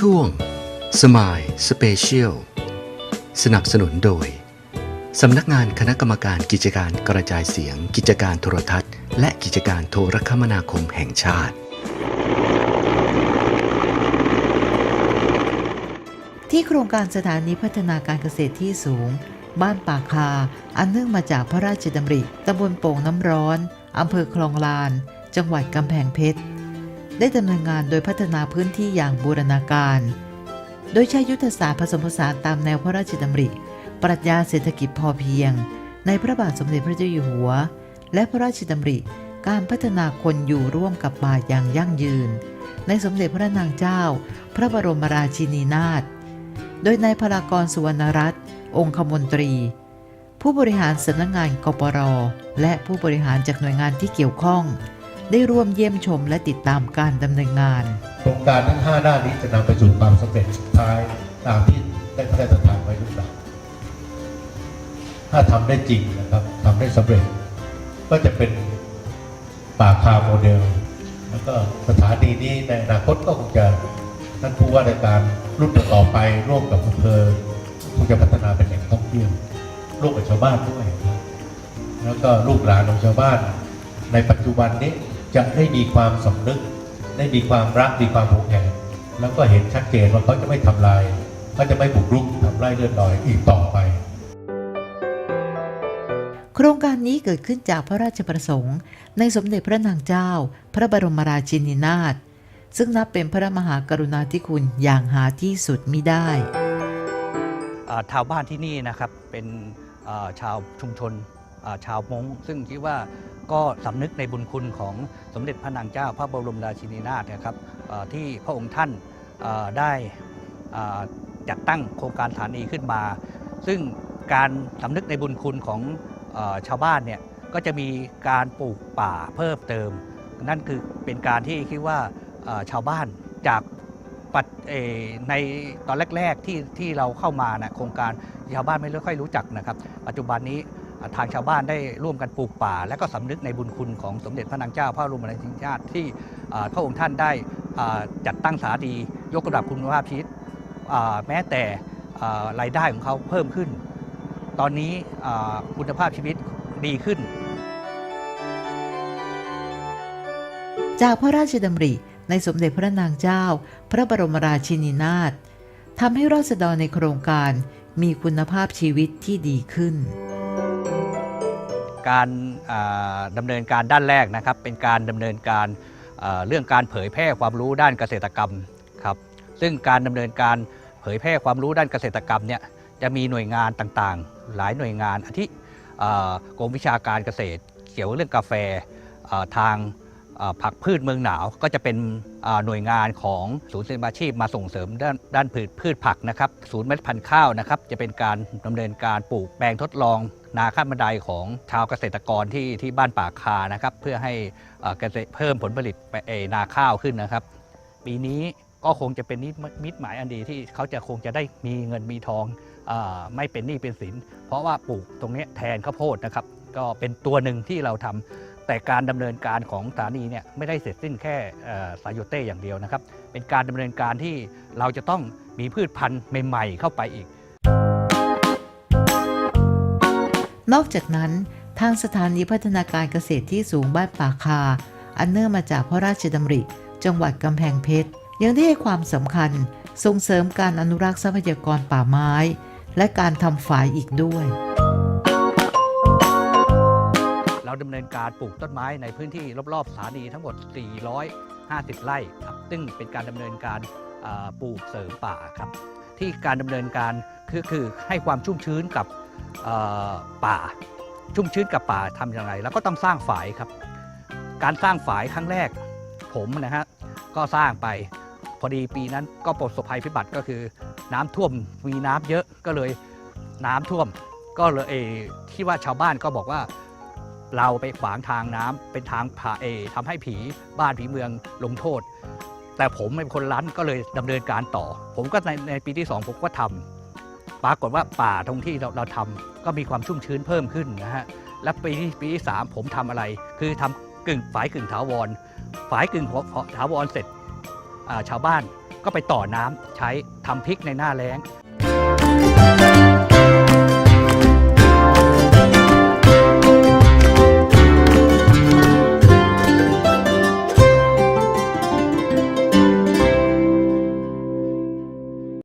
ช่วงสมายสเปเชียลสนับสนุนโดย สำนักงานคณะกรรมการกิจการกระจายเสียง กิจการโทรทัศน์ และกิจการโทรคมนาคมแห่งชาติ ที่โครงการสถานีพัฒนาการเกษตรที่สูง บ้านป่าคา อันเนื่องมาจากพระราชดำริตำบลโป่งน้ำร้อนอำเภอคลองลาน จังหวัดกำแพงเพชร ได้ดำเนินงานโดยพัฒนาพื้นที่อย่างบูรณาการ โดยใช้ยุทธศาสตร์ผสมผสานตามแนวพระราชดำริ ปรัชญาเศรษฐกิจพอเพียง ในพระบาทสมเด็จพระเจ้าอยู่หัว และพระราชดำริ การพัฒนาคนอยู่ร่วมกับป่าอย่างยั่งยืน ในสมเด็จพระนางเจ้า พระบรมราชินีนาถ โดยนายพลากรสุวรรณรัตน์ องคมนตรี ผู้บริหารสำนักงานกปรและผู้บริหารจากหน่วยงานที่เกี่ยวข้อง ได้ร่วมเยี่ยมชมและติดตามการดำเนินงาน โครงการทั้ง 5 ด้านนี้จะนำไปสู่ความสำเร็จสุดท้ายตามที่ได้พระราชทานไว้หรือเปล่าถ้าทำได้จริงนะครับทำได้สำเร็จ ก็จะเป็นป่าคาโมเดล แล้วก็สถานีนี้ในอนาคตก็คงจะท่านผู้ว่าราชการรุ่นต่อไปร่วมกับอำเภอคงจะพัฒนาเป็นแหล่งท่องเที่ยวร่วมกับชาวบ้านด้วยแล้วก็ลูกหลานของชาวบ้าน ในปัจจุบันนี้ จะได้มีความสำนึก ได้มีความรักมีความหวงแหนแล้วก็เห็นชัดเจนว่าเขาจะไม่ทำลายเขาจะไม่บุกรุกทำไร่เลือดลอยอีกต่อไป โครงการนี้เกิดขึ้นจากพระราชประสงค์ ในสมเด็จพระนางเจ้า พระบรมราชินีนาถซึ่งนับเป็นพระมหากรุณาธิคุณอย่างหาที่สุดมิได้อ่าชาวบ้านที่นี่นะครับเป็นอ่าชาวชุมชนอ่าชาวมงซึ่งคิดว่า ก็สำนึกในบุญคุณของสมเด็จพระนางเจ้าพระบรมราชินีนาถนะครับที่พระองค์ท่านได้จัดตั้งโครงการสถานีขึ้นมา ซึ่งการสำนึกในบุญคุณของชาวบ้านเนี่ยก็จะมีการปลูกป่าเพิ่มเติม นั่นคือเป็นการที่คิดว่าชาวบ้านจากปัจเอ่อในตอนแรก ๆที่ที่เราเข้ามานะโครงการชาวบ้านไม่ค่อยรู้จักนะครับ ปัจจุบันนี้ ทางชาวบ้านได้ร่วมกันปลูกป่า และก็สำนึกในบุญคุณของสมเด็จพระนางเจ้า พระบรมราชินีนาถที่พระองค์ท่านได้จัดตั้งสาดียกระดับคุณภาพชีวิตแม้แต่ารายได้ของเขาเพิ่มขึ้น ตอนนี้คุณภาพชีวิตดีขึ้น จากพระราชดำริในสมเด็จพระนางเจ้า พระบรมราชินีนาถทำให้ราษฎรในโครงการมีคุณภาพชีวิตที่ดีขึ้น การดำดำเนินการด้านแรกนะครับ เป็นการดำเนินการเรื่องการเผยแพร่ความรู้ด้านเกษตรกรรมครับซึ่งการดำเนินการเผยแพร่ความรู้ด้านเกษตรกรรมเนี่ยจะมีหน่วยงานต่างๆ หลายหน่วยงานอาทิอ่กรมวิชาการเกษตร เกี่ยวเรื่องกาแฟทาง ผักพืชเมืองหนาวก็จะเป็นหน่วยงานของศูนย์เรียนอาชีพมาส่งเสริมด้านด้านพืชพืชผักนะครับศูนย์เมล็ดพันธุ์ข้าวนะครับจะเป็นการดำเนินการปลูกแปลงทดลอง นาข้ามบันไดของชาวเกษตรกรที่ที่บ้านป่าคานะครับเพื่อให้เอ่อเกษตรเพิ่มผลผลิตไปเอนาข้าวขึ้นนะครับ ปีนี้ก็คงจะเป็นนิมิตหมายอันดีที่เขาจะคงจะได้มีเงินมีทองอไม่เป็นหนี้เป็นสิน เพราะว่าปลูกตรงนี้แทนข้าวโพดนะครับ ก็เป็นตัวหนึ่งที่เราทำ แต่การดำเนินการของสถานีเนี่ยไม่ได้เสร็จสิ้นแค่สายโยเต้อย่างเดียวนะครับ เป็นการดำเนินการที่เราจะต้องมีพืชพันธุ์ใหม่ ๆ เข้าไปอีก นอกจากนั้น ทางสถานีพัฒนาการเกษตรที่สูงบ้านป่าคา อันเนื่องมาจากพระราชดำริ จังหวัดกำแพงเพชร ยังได้ให้ความสำคัญส่งเสริมการอนุรักษ์ทรัพยากรป่าไม้ และการทำฝายอีกด้วย ราดำเนินการปลูกต้นไม้ในพื้นที่รอบๆสถานีทั้งหมด 450 ไร่ครับซึ่งเป็นการดำเนินการปลูกเสริมป่าครับ ที่การดำเนินการคือคือให้ความชุ่มชื้นกับป่า ชุ่มชื้นกับป่าทำอย่างไร แล้วก็ต้องสร้างฝายครับ การสร้างฝายครั้งแรกผมนะฮะก็สร้างไปพอดีปีนั้นก็ประสบภัยพิบัติก็คือ น้ำท่วมมีน้ำเยอะก็เลยน้ำท่วม ก็เลยเอ่อที่ว่าชาวบ้านก็บอกว่า เราไปขวางทางน้ำเป็นทางผ่าเอทำให้ผีบ้านผีเมืองลงโทษ แต่ผมเป็นคนรั้นก็เลยดำเนินการต่อ ผมก็ในในปีที่ 2 ผมก็ทำปรากฏว่าป่าตรงที่เราเราทำก็มีความชุ่มชื้นเพิ่มขึ้นนะฮะและปีที่ปีที่3ผมทำอะไร คือทำกึ่งฝายกึ่งถาวรฝายกึ่งถาวรเสร็จชาวบ้านก็ไปต่อน้ำใช้ทำพริกในหน้าแล้ง